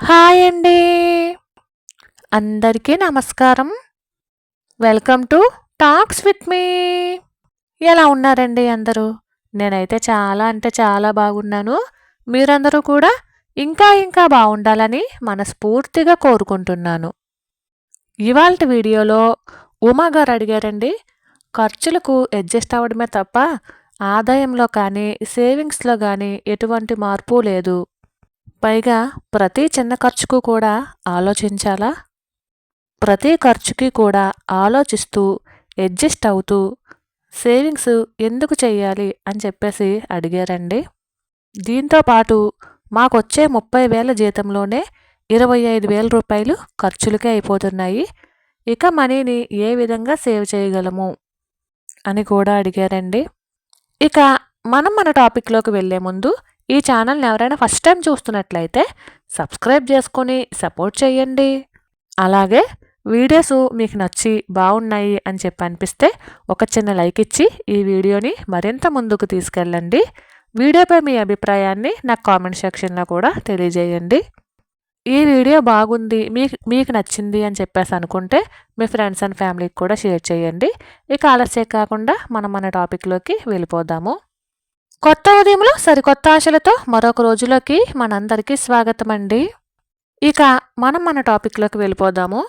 Hi అండి. అందరికీ నమస్కారం. Welcome to talks with me. ఎలా ఉన్నారండి అందరూ? నేనైతే చాలా అంటే చాలా బాగున్నాను. మీరందరూ కూడా ఇంకా ఇంకా బాగుండాలని మనస్ఫూర్తిగా కోరుకుంటున్నాను. ఇవాళ వీడియోలో ఉమా గారు అడిగారండి ఖర్చులకు అడ్జస్ట్ అవ్వడమే తప్ప ఆదాయంలో కానీ సేవింగ్స్లో కానీ ఎటువంటి మార్పు లేదు. పైగా ప్రతి చిన్న ఖర్చుకు కూడా ఆలోచించాలా? ప్రతి ఖర్చుకి కూడా ఆలోచిస్తూ అడ్జస్ట్ అవుతూ సేవింగ్స్ ఎందుకు చేయాలి అని చెప్పేసి అడిగారండి. దీంతో పాటు మాకొచ్చే ముప్పై వేల జీతంలోనే ఇరవై ఐదు వేల రూపాయలు ఖర్చులకే అయిపోతున్నాయి. ఇక మనీని ఏ విధంగా సేవ్ చేయగలము? అని కూడా అడిగారండి. ఇక మనం మన టాపిక్లోకి వెళ్ళే ముందు ఈ ఛానల్ని ఎవరైనా ఫస్ట్ టైం చూస్తున్నట్లయితే సబ్స్క్రైబ్ చేసుకొని సపోర్ట్ చేయండి. అలాగే వీడియోస్ మీకు నచ్చి బాగున్నాయి అని చెప్పి అనిపిస్తే ఒక చిన్న లైక్ ఇచ్చి ఈ వీడియోని మరింత ముందుకు తీసుకెళ్ళండి. వీడియోపై మీ అభిప్రాయాన్ని నాకు కామెంట్ సెక్షన్లో కూడా తెలియజేయండి. ఈ వీడియో బాగుంది మీకు మీకు నచ్చింది అని చెప్పేసి అనుకుంటే మీ ఫ్రెండ్స్ అండ్ ఫ్యామిలీకి కూడా షేర్ చేయండి. ఇక ఆలస్యం కాకుండా మనం మన టాపిక్లోకి వెళ్ళిపోదాము. కొత్త ఉదయంలో సరికొత్త ఆశలతో మరొక రోజులోకి మనందరికీ స్వాగతం అండి ఇక మనం మన టాపిక్లోకి వెళ్ళిపోదాము.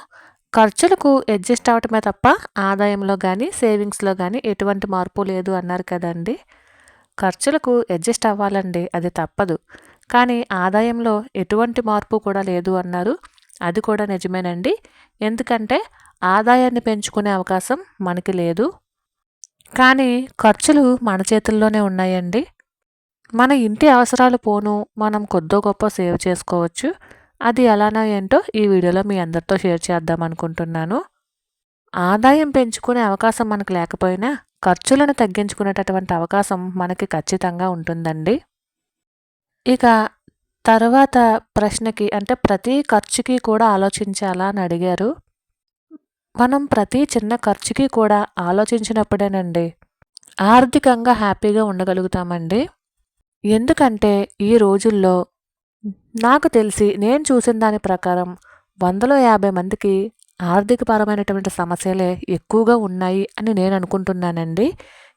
ఖర్చులకు అడ్జస్ట్ అవటమే తప్ప ఆదాయంలో కానీ సేవింగ్స్లో కానీ ఎటువంటి మార్పు లేదు అన్నారు కదండి. ఖర్చులకు అడ్జస్ట్ అవ్వాలండి అది తప్పదు. కానీ ఆదాయంలో ఎటువంటి మార్పు కూడా లేదు అన్నారు. అది కూడా నిజమేనండి. ఎందుకంటే ఆదాయాన్ని పెంచుకునే అవకాశం మనకి లేదు. కానీ ఖర్చులు మన చేతుల్లోనే ఉన్నాయండి. మన ఇంటి అవసరాలు పోను మనం కొద్దో గొప్ప సేవ్ చేసుకోవచ్చు. అది ఎలానో ఏంటో ఈ వీడియోలో మీ అందరితో షేర్ చేద్దాం అనుకుంటున్నాను. ఆదాయం పెంచుకునే అవకాశం మనకు లేకపోయినా ఖర్చులను తగ్గించుకునేటటువంటి అవకాశం మనకి ఖచ్చితంగా ఉంటుందండి. ఇక తర్వాత ప్రశ్నకి అంటే ప్రతి ఖర్చుకి కూడా ఆలోచించాలా అని అడిగారు. మనం ప్రతి చిన్న ఖర్చుకి కూడా ఆలోచించినప్పుడేనండి ఆర్థికంగా హ్యాపీగా ఉండగలుగుతామండి. ఎందుకంటే ఈ రోజుల్లో నాకు తెలిసి నేను చూసిన దాని ప్రకారం వందలో యాభై మందికి ఆర్థికపరమైనటువంటి సమస్యలే ఎక్కువగా ఉన్నాయి అని నేను అనుకుంటున్నానండి.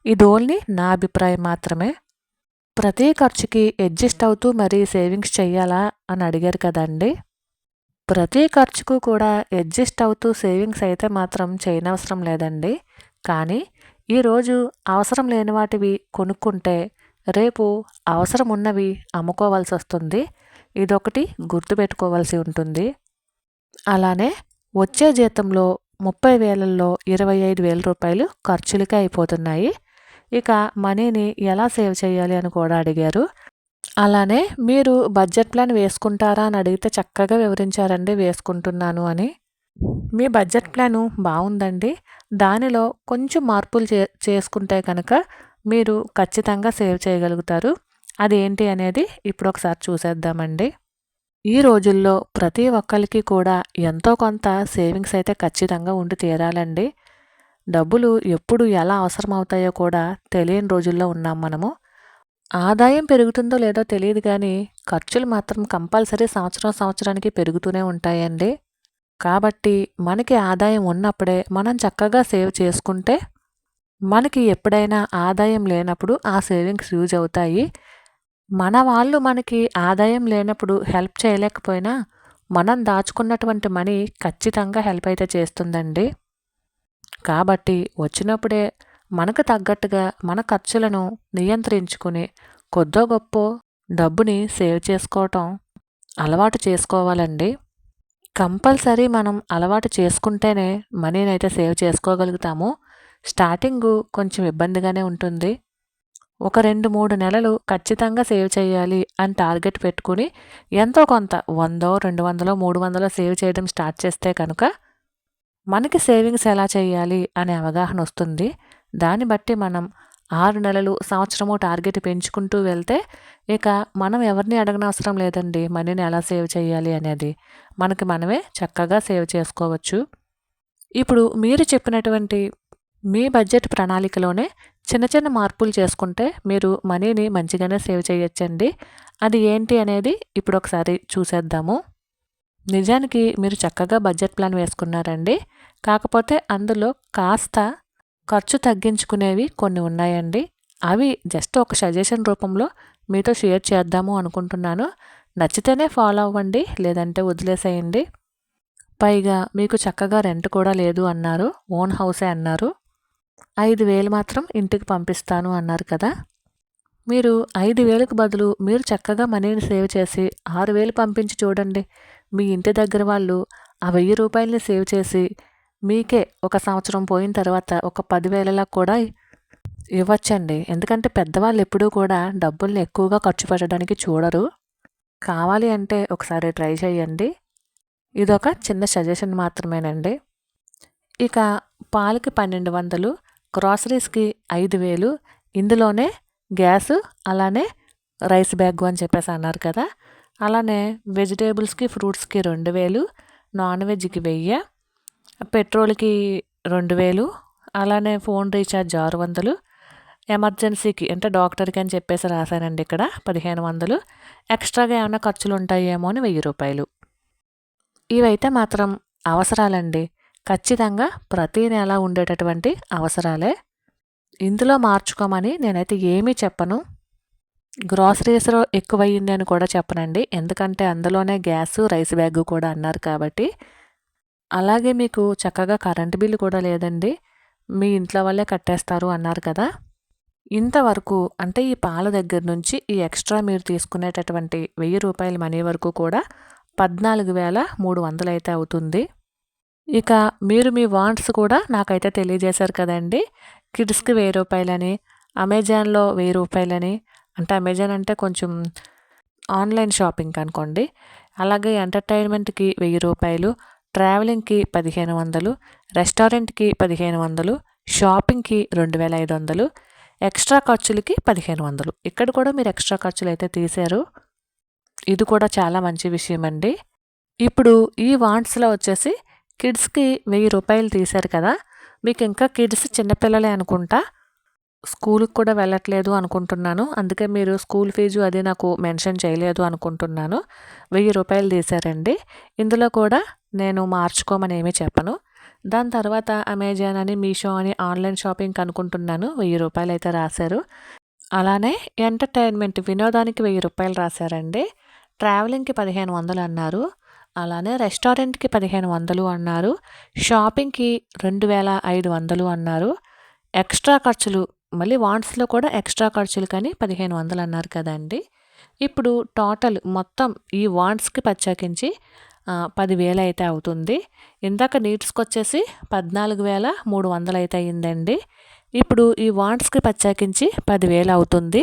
ఇది ఓన్లీ నా అభిప్రాయం మాత్రమే. ప్రతి ఖర్చుకి అడ్జస్ట్ అవుతూ మరీ సేవింగ్స్ చేయాలా అని అడిగారు కదండి. ప్రతి ఖర్చుకు కూడా అడ్జస్ట్ అవుతూ సేవింగ్స్ అయితే మాత్రం చేయనవసరం లేదండి. కానీ ఈరోజు అవసరం లేని వాటివి కొనుక్కుంటే రేపు అవసరం ఉన్నవి అమ్ముకోవాల్సి వస్తుంది. ఇదొకటి గుర్తుపెట్టుకోవాల్సి ఉంటుంది. అలానే వచ్చే జీతంలో ముప్పై వేలల్లో ఇరవై ఐదు వేల రూపాయలు ఖర్చులకే అయిపోతున్నాయి. ఇక మనీని ఎలా సేవ్ చేయాలి అని కూడా అడిగారు. అలానే మీరు బడ్జెట్ ప్లాన్ వేసుకుంటారా అని అడిగితే చక్కగా వివరించారండి వేసుకుంటున్నాను అని. మీ బడ్జెట్ ప్లాను బాగుందండి దానిలో కొంచెం మార్పులు చే చేసుకుంటే కనుక మీరు ఖచ్చితంగా సేవ్ చేయగలుగుతారు. అది ఏంటి అనేది ఇప్పుడు ఒకసారి చూసేద్దామండి. ఈ రోజుల్లో ప్రతి ఒక్కరికి కూడా ఎంతో కొంత సేవింగ్స్ అయితే ఖచ్చితంగా ఉండి తీరాలండి. డబ్బులు ఎప్పుడు ఎలా అవసరమవుతాయో కూడా తెలియని రోజుల్లో ఉన్నాం మనము. ఆదాయం పెరుగుతుందో లేదో తెలియదు కానీ ఖర్చులు మాత్రం కంపల్సరీ సంవత్సరం సంవత్సరానికి పెరుగుతూనే ఉంటాయండి. కాబట్టి మనకి ఆదాయం ఉన్నప్పుడే మనం చక్కగా సేవ్ చేసుకుంటే మనకి ఎప్పుడైనా ఆదాయం లేనప్పుడు ఆ సేవింగ్స్ యూజ్ అవుతాయి. మన వాళ్ళు మనకి ఆదాయం లేనప్పుడు హెల్ప్ చేయలేకపోయినా మనం దాచుకున్నటువంటి మనీ ఖచ్చితంగా హెల్ప్ అయితే చేస్తుందండి. కాబట్టి వచ్చినప్పుడే మనకు తగ్గట్టుగా మన ఖర్చులను నియంత్రించుకుని కొద్దో గొప్ప డబ్బుని సేవ్ చేసుకోవటం అలవాటు చేసుకోవాలండి. కంపల్సరీ మనం అలవాటు చేసుకుంటేనే మనీని అయితే సేవ్ చేసుకోగలుగుతాము. స్టార్టింగు కొంచెం ఇబ్బందిగానే ఉంటుంది. ఒక రెండు మూడు నెలలు ఖచ్చితంగా సేవ్ చేయాలి అని టార్గెట్ పెట్టుకుని ఎంతో కొంత వందో రెండు వందలో మూడు వందలో సేవ్ చేయడం స్టార్ట్ చేస్తే కనుక మనకి సేవింగ్స్ ఎలా చేయాలి అనే అవగాహన వస్తుంది. దాన్ని బట్టి మనం ఆరు నెలలు సంవత్సరము టార్గెట్ పెంచుకుంటూ వెళ్తే ఇక మనం ఎవరిని అడగనవసరం లేదండి. మనీని ఎలా సేవ్ చేయాలి అనేది. మనకి మనమే చక్కగా సేవ్ చేసుకోవచ్చు. ఇప్పుడు మీరు చెప్పినటువంటి మీ బడ్జెట్ ప్రణాళికలోనే చిన్న చిన్న మార్పులు చేసుకుంటే మీరు మనీని మంచిగానే సేవ్ చేయొచ్చండి. అది ఏంటి అనేది ఇప్పుడు ఒకసారి చూసేద్దాము. నిజానికి మీరు చక్కగా బడ్జెట్ ప్లాన్ వేసుకున్నారండి. కాకపోతే అందులో కాస్త ఖర్చు తగ్గించుకునేవి కొన్ని ఉన్నాయండి. అవి జస్ట్ ఒక సజెషన్ రూపంలో మీతో షేర్ చేద్దాము అనుకుంటున్నాను. నచ్చితేనే ఫాలో అవ్వండి లేదంటే వదిలేసేయండి. పైగా మీకు చక్కగా రెంట్ కూడా లేదు అన్నారు ఓన్ హౌసే అన్నారు. ఐదు వేలు మాత్రం ఇంటికి పంపిస్తాను అన్నారు కదా. మీరు ఐదు వేలకు బదులు మీరు చక్కగా మనీని సేవ్ చేసి ఆరు వేలు పంపించి చూడండి. మీ ఇంటి దగ్గర వాళ్ళు ఆ వెయ్యి రూపాయలని సేవ్ చేసి మీకే ఒక సంవత్సరం పోయిన తర్వాత ఒక పదివేలలా కూడా ఇవ్వచ్చండి. ఎందుకంటే పెద్దవాళ్ళు ఎప్పుడూ కూడా డబ్బుల్ని ఎక్కువగా ఖర్చు పెట్టడానికి చూడరు. కావాలి అంటే ఒకసారి ట్రై చేయండి. ఇదొక చిన్న సజెషన్ మాత్రమేనండి. ఇక పాలకి పన్నెండు వందలు గ్రాసరీస్కి ఐదు వేలు ఇందులోనే గ్యాస్ అలానే రైస్ బ్యాగ్ అని చెప్పేసి అన్నారు కదా. అలానే వెజిటేబుల్స్కి ఫ్రూట్స్కి రెండు వేలు నాన్ వెజ్కి వెయ్యి పెట్రోల్కి రెండు వేలు అలానే ఫోన్ రీఛార్జ్ ఆరు వందలు ఎమర్జెన్సీకి అంటే డాక్టర్కి అని చెప్పేసి రాశానండి ఇక్కడ పదిహేను వందలు. ఎక్స్ట్రాగా ఏమైనా ఖర్చులు ఉంటాయేమో అని వెయ్యి రూపాయలు. ఇవైతే మాత్రం అవసరాలండి. ఖచ్చితంగా ప్రతి నెల ఉండేటటువంటి అవసరాలే. ఇందులో మార్చుకోమని నేనైతే ఏమీ చెప్పను. గ్రాసరీస్లో ఎక్కువయ్యింది అని కూడా చెప్పనండి. ఎందుకంటే అందులోనే గ్యాస్ రైస్ బ్యాగ్ కూడా అన్నారు కాబట్టి అలాగే మీకు చక్కగా కరెంటు బిల్లు కూడా లేదండి. మీ ఇంట్లో వాళ్ళే కట్టేస్తారు అన్నారు కదా. ఇంతవరకు అంటే ఈ పాల దగ్గర నుంచి ఈ ఎక్స్ట్రా మీరు తీసుకునేటటువంటి వెయ్యి రూపాయల మనీ వరకు కూడా పద్నాలుగు వేల మూడు వందలు అయితే అవుతుంది. ఇక మీరు మీ వాంట్స్ కూడా నాకైతే తెలియజేశారు కదండి. కిడ్స్కి వెయ్యి రూపాయలని అమెజాన్లో వెయ్యి రూపాయలని అంటే అమెజాన్ అంటే కొంచెం ఆన్లైన్ షాపింగ్ అనుకోండి. అలాగే ఎంటర్టైన్మెంట్కి వెయ్యి రూపాయలు ట్రావెలింగ్కి పదిహేను వందలు రెస్టారెంట్కి పదిహేను వందలు షాపింగ్కి రెండు వేల ఐదు వందలు ఎక్స్ట్రా ఖర్చులకి పదిహేను వందలు. ఇక్కడ కూడా మీరు ఎక్స్ట్రా ఖర్చులు అయితే తీశారు. ఇది కూడా చాలా మంచి విషయం అండి ఇప్పుడు ఈ వాంట్స్లో వచ్చేసి కిడ్స్కి వెయ్యి రూపాయలు తీశారు కదా. మీకు ఇంకా కిడ్స్ చిన్నపిల్లలే అనుకుంటా. స్కూల్కి కూడా వెళ్ళట్లేదు అనుకుంటున్నాను. అందుకే మీరు స్కూల్ ఫీజు అది నాకు మెన్షన్ చేయలేదు అనుకుంటున్నాను. వెయ్యి రూపాయలు తీశారండి. ఇందులో కూడా నేను మార్చుకోమని ఏమీ చెప్పను. దాని తర్వాత అమెజాన్ అని మీషో అని ఆన్లైన్ షాపింగ్ అనుకుంటున్నాను. వెయ్యి రూపాయలు అయితే రాశారు. అలానే ఎంటర్టైన్మెంట్ వినోదానికి వెయ్యి రూపాయలు రాశారండి. ట్రావెలింగ్కి పదిహేను వందలు అన్నారు. అలానే రెస్టారెంట్కి పదిహేను వందలు అన్నారు. షాపింగ్కి రెండు వేల ఐదు వందలు అన్నారు. ఎక్స్ట్రా ఖర్చులు మళ్ళీ వాంట్స్లో కూడా ఎక్స్ట్రా ఖర్చులు కానీ పదిహేను వందలు అన్నారు కదండి. ఇప్పుడు టోటల్ మొత్తం ఈ వాంట్స్కి ప్రత్యేకించి పదివేలు అయితే అవుతుంది. ఇందాక నీట్స్కి వచ్చేసి పద్నాలుగు వేల మూడు వందలు అయితే అయ్యిందండి ఇప్పుడు ఈ వాంట్స్కి ప్రత్యేకించి పదివేలు అవుతుంది.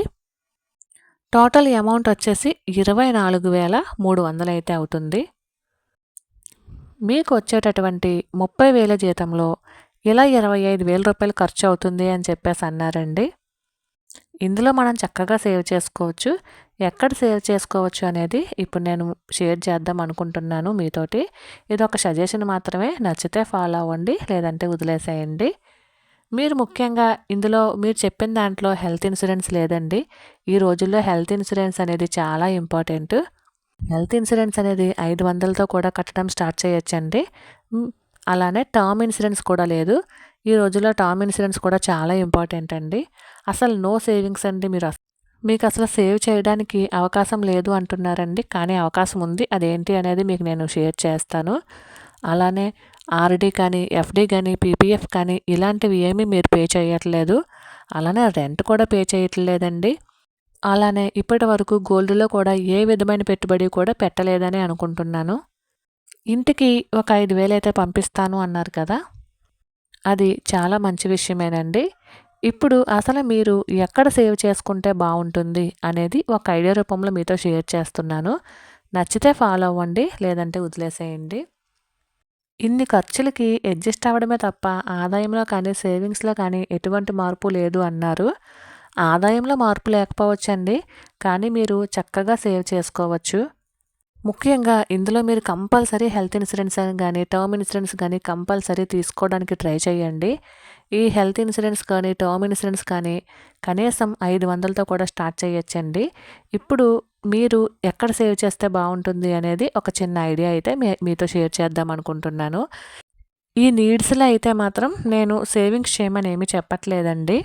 టోటల్ అమౌంట్ వచ్చేసి ఇరవై నాలుగు వేల మూడు వందలు అయితే అవుతుంది. మీకు వచ్చేటటువంటి ముప్పై వేల జీతంలో ఇలా ఇరవై ఐదు వేల రూపాయలు ఖర్చు అవుతుంది అని చెప్పేసి అన్నారండి. ఇందులో మనం చక్కగా సేవ్ చేసుకోవచ్చు. ఎక్కడ సేవ్ చేసుకోవచ్చు అనేది ఇప్పుడు నేను షేర్ చేద్దాం అనుకుంటున్నాను మీతోటి. ఇది ఒక సజెషన్ మాత్రమే. నచ్చితే ఫాలో అవ్వండి లేదంటే వదిలేసేయండి. మీరు ముఖ్యంగా ఇందులో మీరు చెప్పిన దాంట్లో హెల్త్ ఇన్సూరెన్స్ లేదండి. ఈ రోజుల్లో హెల్త్ ఇన్సూరెన్స్ అనేది చాలా ఇంపార్టెంట్. హెల్త్ ఇన్సూరెన్స్ అనేది ఐదు వందలతో కూడా కట్టడం స్టార్ట్ చేయొచ్చండి. అలానే టర్మ్ ఇన్సూరెన్స్ కూడా లేదు. ఈ రోజుల్లో టర్మ్ ఇన్సూరెన్స్ కూడా చాలా ఇంపార్టెంట్ అండి. అసలు నో సేవింగ్స్ అండి మీరు మీకు అసలు సేవ్ చేయడానికి అవకాశం లేదు అంటున్నారండి. కానీ అవకాశం ఉంది. అదేంటి అనేది మీకు నేను షేర్ చేస్తాను. అలానే ఆర్డీ కానీ ఎఫ్డీ కానీ పీపీఎఫ్ కానీ ఇలాంటివి ఏమీ మీరు పే చేయట్లేదు. అలానే రెంట్ కూడా పే చేయట్లేదండి. అలానే ఇప్పటి వరకు గోల్డ్లో కూడా ఏ విధమైన పెట్టుబడి కూడా పెట్టలేదని అనుకుంటున్నాను. ఇంటికి ఒక ఐదు వేలు అయితే పంపిస్తాను అన్నారు కదా. అది చాలా మంచి విషయమేనండి. ఇప్పుడు అసలు మీరు ఎక్కడ సేవ్ చేసుకుంటే బాగుంటుంది అనేది ఒక ఐడియా రూపంలో మీతో షేర్ చేస్తున్నాను. నచ్చితే ఫాలో అవ్వండి లేదంటే వదిలేసేయండి. ఇన్ని ఖర్చులకి అడ్జస్ట్ అవ్వడమే తప్ప ఆదాయంలో కానీ సేవింగ్స్లో కానీ ఎటువంటి మార్పు లేదు అన్నారు. ఆదాయంలో మార్పు లేకపోవచ్చండి కానీ మీరు చక్కగా సేవ్ చేసుకోవచ్చు. ముఖ్యంగా ఇందులో మీరు కంపల్సరీ హెల్త్ ఇన్సూరెన్స్ కానీ టర్మ్ ఇన్సూరెన్స్ కానీ కంపల్సరీ తీసుకోవడానికి ట్రై చేయండి. ఈ హెల్త్ ఇన్సూరెన్స్ కానీ టర్మ్ ఇన్సూరెన్స్ కానీ కనీసం ఐదు వందలతో కూడా స్టార్ట్ చేయొచ్చండి. ఇప్పుడు మీరు ఎక్కడ సేవ్ చేస్తే బాగుంటుంది అనేది ఒక చిన్న ఐడియా అయితే మీ మీతో షేర్ చేద్దాం అనుకుంటున్నాను. ఈ నీడ్స్లో అయితే మాత్రం నేను సేవింగ్స్ చేయమని ఏమీ చెప్పట్లేదండి.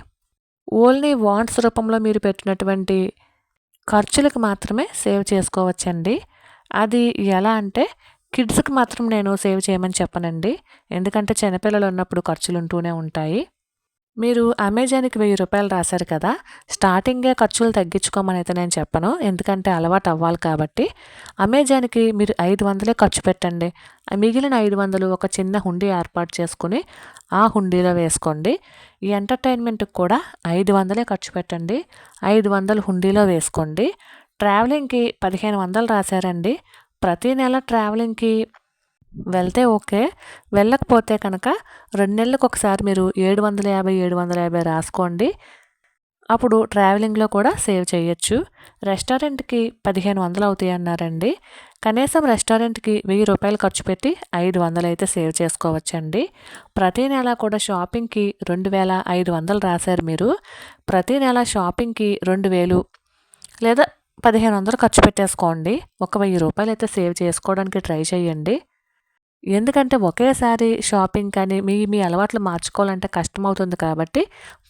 ఓన్లీ వాంట్స్ రూపంలో మీరు పెట్టినటువంటి ఖర్చులకు మాత్రమే సేవ్ చేసుకోవచ్చండి. అది ఎలా అంటే కిడ్స్కి మాత్రం నేను సేవ్ చేయమని చెప్పనండి. ఎందుకంటే చిన్నపిల్లలు ఉన్నప్పుడు ఖర్చులు ఉంటూనే ఉంటాయి. మీరు అమెజాన్కి వెయ్యి రూపాయలు రాశారు కదా స్టార్టింగే ఖర్చులు తగ్గించుకోమని అయితే నేను చెప్పను. ఎందుకంటే అలవాటు అవ్వాలి కాబట్టి. అమెజాన్కి మీరు ఐదు వందలే ఖర్చు పెట్టండి. మిగిలిన ఐదు వందలు ఒక చిన్న హుండీ ఏర్పాటు చేసుకుని ఆ హుండీలో వేసుకోండి. ఈ ఎంటర్టైన్మెంట్కి కూడా ఐదు వందలే ఖర్చు పెట్టండి. ఐదు వందలు హుండీలో వేసుకోండి. ట్రావెలింగ్కి పదిహేను వందలు రాశారండి. ప్రతీ నెల ట్రావెలింగ్కి వెళ్తే ఓకే. వెళ్ళకపోతే కనుక రెండు నెలలకు ఒకసారి మీరు ఏడు వందల యాభై ఏడు వందల యాభై రాసుకోండి. అప్పుడు ట్రావెలింగ్లో కూడా సేవ్ చేయొచ్చు. రెస్టారెంట్కి పదిహేను వందలు అవుతాయి అన్నారండి. కనీసం రెస్టారెంట్కి వెయ్యి రూపాయలు ఖర్చు పెట్టి ఐదు వందలు అయితే సేవ్ చేసుకోవచ్చండి. ప్రతి నెల కూడా షాపింగ్కి రెండు వేల ఐదు వందలు రాశారు మీరు. ప్రతి నెల షాపింగ్కి రెండు వేలు లేదా పదిహేను వందలు ఖర్చు పెట్టేసుకోండి. ఒక వెయ్యి రూపాయలు అయితే సేవ్ చేసుకోవడానికి ట్రై చేయండి. ఎందుకంటే ఒకేసారి షాపింగ్ కానీ మీ మీ అలవాట్లు మార్చుకోవాలంటే కష్టం అవుతుంది కాబట్టి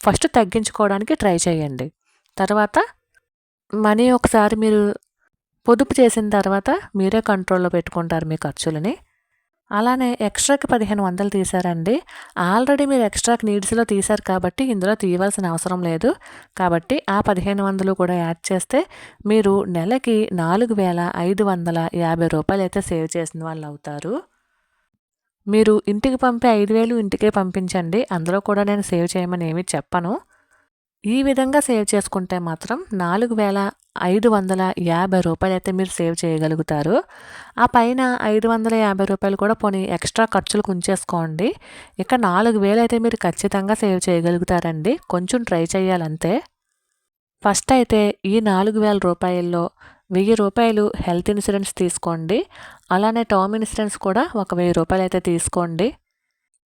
ఫస్ట్ తగ్గించుకోవడానికి ట్రై చేయండి. తర్వాత మనీ ఒకసారి మీరు పొదుపు చేసిన తర్వాత మీరే కంట్రోల్లో పెట్టుకుంటారు మీ ఖర్చులని. అలానే ఎక్స్ట్రాకి పదిహేను వందలు తీశారండి. ఆల్రెడీ మీరు ఎక్స్ట్రాకి నీడ్స్లో తీశారు కాబట్టి ఇందులో తీయవలసిన అవసరం లేదు. కాబట్టి ఆ పదిహేను వందలు కూడా యాడ్ చేస్తే మీరు నెలకి నాలుగు వేల ఐదు వందల యాభై రూపాయలు అయితే సేవ్ చేసిన వాళ్ళు అవుతారు. మీరు ఇంటికి పంపే ఐదు వేలు ఇంటికే పంపించండి. అందులో కూడా నేను సేవ్ చేయమని ఏమీ చెప్పను. ఈ విధంగా సేవ్ చేసుకుంటే మాత్రం నాలుగు వేల ఐదు వందల యాభై రూపాయలు అయితే మీరు సేవ్ చేయగలుగుతారు. ఆ పైన ఐదు వందల యాభై రూపాయలు కూడా పోనీ ఎక్స్ట్రా ఖర్చులకు ఉంచేసుకోండి. ఇక నాలుగు వేలు అయితే మీరు ఖచ్చితంగా సేవ్ చేయగలుగుతారండి. కొంచెం ట్రై చేయాలంతే. ఫస్ట్ అయితే ఈ నాలుగు వేల రూపాయల్లో వెయ్యి రూపాయలు హెల్త్ ఇన్సూరెన్స్ తీసుకోండి. అలానే టర్మ్ ఇన్సూరెన్స్ కూడా ఒక వెయ్యి రూపాయలు అయితే తీసుకోండి.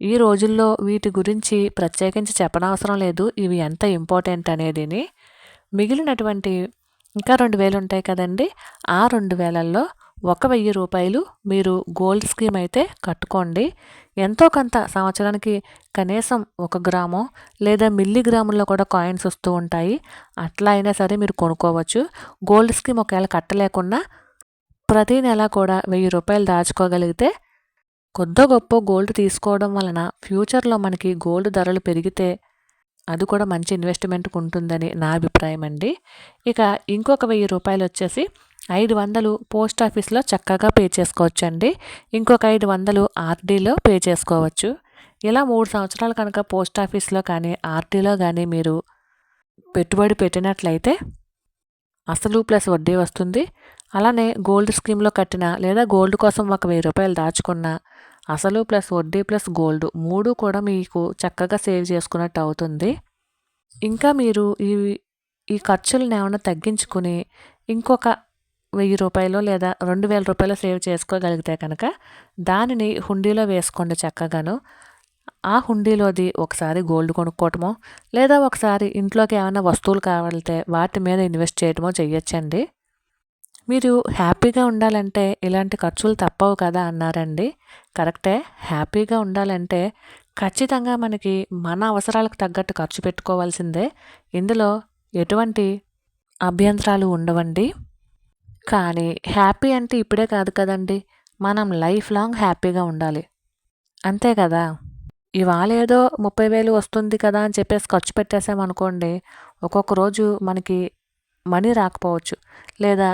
ఈ రోజుల్లో వీటి గురించి ప్రత్యేకించి చెప్పనవసరం లేదు. ఇవి ఎంత ఇంపార్టెంట్ అనేదిని. మిగిలినటువంటి ఇంకా రెండు వేలు ఉంటాయి కదండి. ఆ రెండు వేలల్లో ఒక వెయ్యి రూపాయలు మీరు గోల్డ్ స్కీమ్ అయితే కట్టుకోండి. ఎంతో కొంత సంవత్సరానికి కనీసం ఒక గ్రాము లేదా మిల్లీగ్రాముల్లో కూడా కాయిన్స్ వస్తూ ఉంటాయి. అట్లా అయినా సరే మీరు కొనుక్కోవచ్చు. గోల్డ్ స్కీమ్ ఒకవేళ కట్టలేకున్నా ప్రతీ నెల కూడా వెయ్యి రూపాయలు దాచుకోగలిగితే కొద్దో గొప్ప గోల్డ్ తీసుకోవడం వలన ఫ్యూచర్లో మనకి గోల్డ్ ధరలు పెరిగితే అది కూడా మంచి ఇన్వెస్ట్మెంట్కి ఉంటుందని నా అభిప్రాయం అండి. ఇక ఇంకొక వెయ్యి రూపాయలు వచ్చేసి ఐదు వందలు పోస్ట్ ఆఫీస్లో చక్కగా పే చేసుకోవచ్చు అండి ఇంకొక ఐదు వందలు ఆర్డీలో పే చేసుకోవచ్చు. ఇలా మూడు సంవత్సరాలు కనుక పోస్ట్ ఆఫీస్లో కానీ ఆర్డీలో కానీ మీరు పెట్టుబడి పెట్టినట్లయితే అసలు ప్లస్ వడ్డీ వస్తుంది. అలానే గోల్డ్ స్కీమ్లో కట్టిన లేదా గోల్డ్ కోసం ఒక వెయ్యి రూపాయలు దాచుకున్న అసలు ప్లస్ వడ్డీ ప్లస్ గోల్డ్ మూడు కూడా మీకు చక్కగా సేవ్ చేసుకున్నట్టు అవుతుంది. ఇంకా మీరు ఈ ఈ ఖర్చులను ఏమైనా తగ్గించుకుని ఇంకొక వెయ్యి రూపాయలు లేదా రెండు వేల రూపాయలు సేవ్ చేసుకోగలిగితే కనుక దానిని హుండీలో వేసుకోండి చక్కగాను. ఆ హుండీలోది ఒకసారి గోల్డ్ కొనుక్కోవటమో లేదా ఒకసారి ఇంట్లోకి ఏమైనా వస్తువులు కావాలితే వాటి మీద ఇన్వెస్ట్ చేయటమో చెయ్యొచ్చండి. మీరు హ్యాపీగా ఉండాలంటే ఇలాంటి ఖర్చులు తప్పవు కదా అన్నారండి. కరెక్టే. హ్యాపీగా ఉండాలంటే ఖచ్చితంగా మనకి మన అవసరాలకు తగ్గట్టు ఖర్చు పెట్టుకోవాల్సిందే. ఇందులో ఎటువంటి అభ్యంతరాలు ఉండవండి. కానీ హ్యాపీ అంటే ఇప్పుడే కాదు కదండి. మనం లైఫ్ లాంగ్ హ్యాపీగా ఉండాలి. అంతే కదా. ఇవాళ ఏదో ముప్పై వేలు వస్తుంది కదా అని చెప్పేసి ఖర్చు పెట్టేసామనుకోండి ఒక్కొక్క రోజు మనకి మనీ రాకపోవచ్చు. లేదా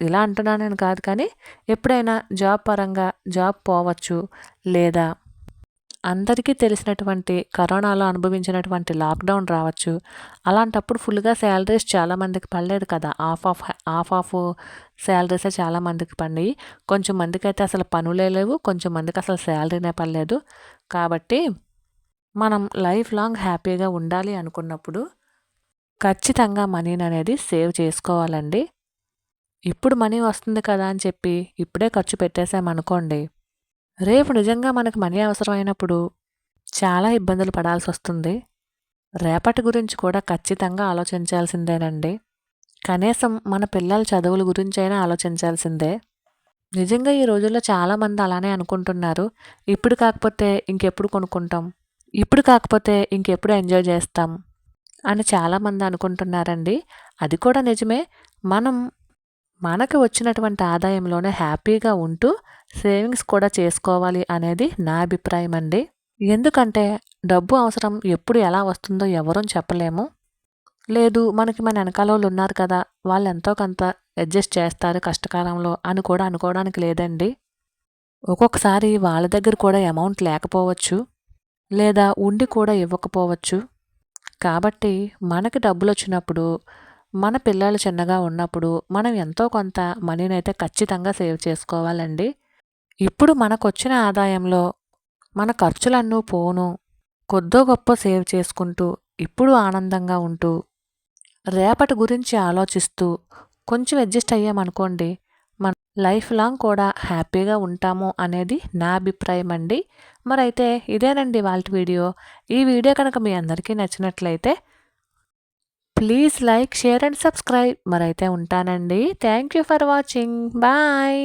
ఇలా అంటున్నానని కాదు కానీ ఎప్పుడైనా జాబ్ పరంగా జాబ్ పోవచ్చు లేదా అందరికీ తెలిసినటువంటి కరోనాలో అనుభవించినటువంటి లాక్డౌన్ రావచ్చు. అలాంటప్పుడు ఫుల్గా శాలరీస్ చాలామందికి పడలేదు కదా. ఆఫ్ ఆఫ్ ఆఫ్ ఆఫ్ శాలరీసే చాలామందికి పడినాయి. కొంచెం మందికి అయితే అసలు పనులే లేవు. కొంచెం మందికి అసలు శాలరీనే పడలేదు. కాబట్టి మనం లైఫ్ లాంగ్ హ్యాపీగా ఉండాలి అనుకున్నప్పుడు ఖచ్చితంగా మనీని అనేది సేవ్ చేసుకోవాలండి. ఇప్పుడు మనీ వస్తుంది కదా అని చెప్పి ఇప్పుడే ఖర్చు పెట్టేశామనుకోండి రేపు నిజంగా మనకు మనీ అవసరమైనప్పుడు చాలా ఇబ్బందులు పడాల్సి వస్తుంది. రేపటి గురించి కూడా ఖచ్చితంగా ఆలోచించాల్సిందేనండి. కనీసం మన పిల్లల చదువుల గురించి అయినా ఆలోచించాల్సిందే. నిజంగా ఈ రోజుల్లో చాలామంది అలానే అనుకుంటున్నారు. ఇప్పుడు కాకపోతే ఇంకెప్పుడు కొనుక్కుంటాం? ఇప్పుడు కాకపోతే ఇంకెప్పుడు ఎంజాయ్ చేస్తాం? అని చాలామంది అనుకుంటున్నారండి. అది కూడా నిజమే. మనం మనకు వచ్చినటువంటి ఆదాయంలోనే హ్యాపీగా ఉంటూ సేవింగ్స్ కూడా చేసుకోవాలి అనేది నా అభిప్రాయం అండి. ఎందుకంటే డబ్బు అవసరం ఎప్పుడు ఎలా వస్తుందో ఎవరూ చెప్పలేము. లేదు మనకి మన వెనకాల వాళ్ళు ఉన్నారు కదా వాళ్ళు ఎంతో కొంత అడ్జస్ట్ చేస్తారు కష్టకాలంలో అని కూడా అనుకోవడానికి లేదండి. ఒక్కొక్కసారి వాళ్ళ దగ్గర కూడా అమౌంట్ లేకపోవచ్చు లేదా ఉండి కూడా ఇవ్వకపోవచ్చు. కాబట్టి మనకి డబ్బులు వచ్చినప్పుడు మన పిల్లలు చిన్నగా ఉన్నప్పుడు మనం ఎంతో కొంత మనీని అయితే ఖచ్చితంగా సేవ్ చేసుకోవాలండి. ఇప్పుడు మనకొచ్చిన ఆదాయంలో మన ఖర్చులన్నీ పోను కొద్దో గొప్ప సేవ్ చేసుకుంటూ ఇప్పుడు ఆనందంగా ఉంటూ రేపటి గురించి ఆలోచిస్తూ కొంచెం అడ్జస్ట్ అయ్యామనుకోండి మన లైఫ్ లాంగ్ కూడా హ్యాపీగా ఉంటాము అనేది నా అభిప్రాయం అండి. మరైతే ఇదేనండి వాళ్ళ వీడియో. ఈ వీడియో కనుక మీ అందరికీ నచ్చినట్లయితే please like share and subscribe మరైతే ఉంటానండి. Thank you for watching bye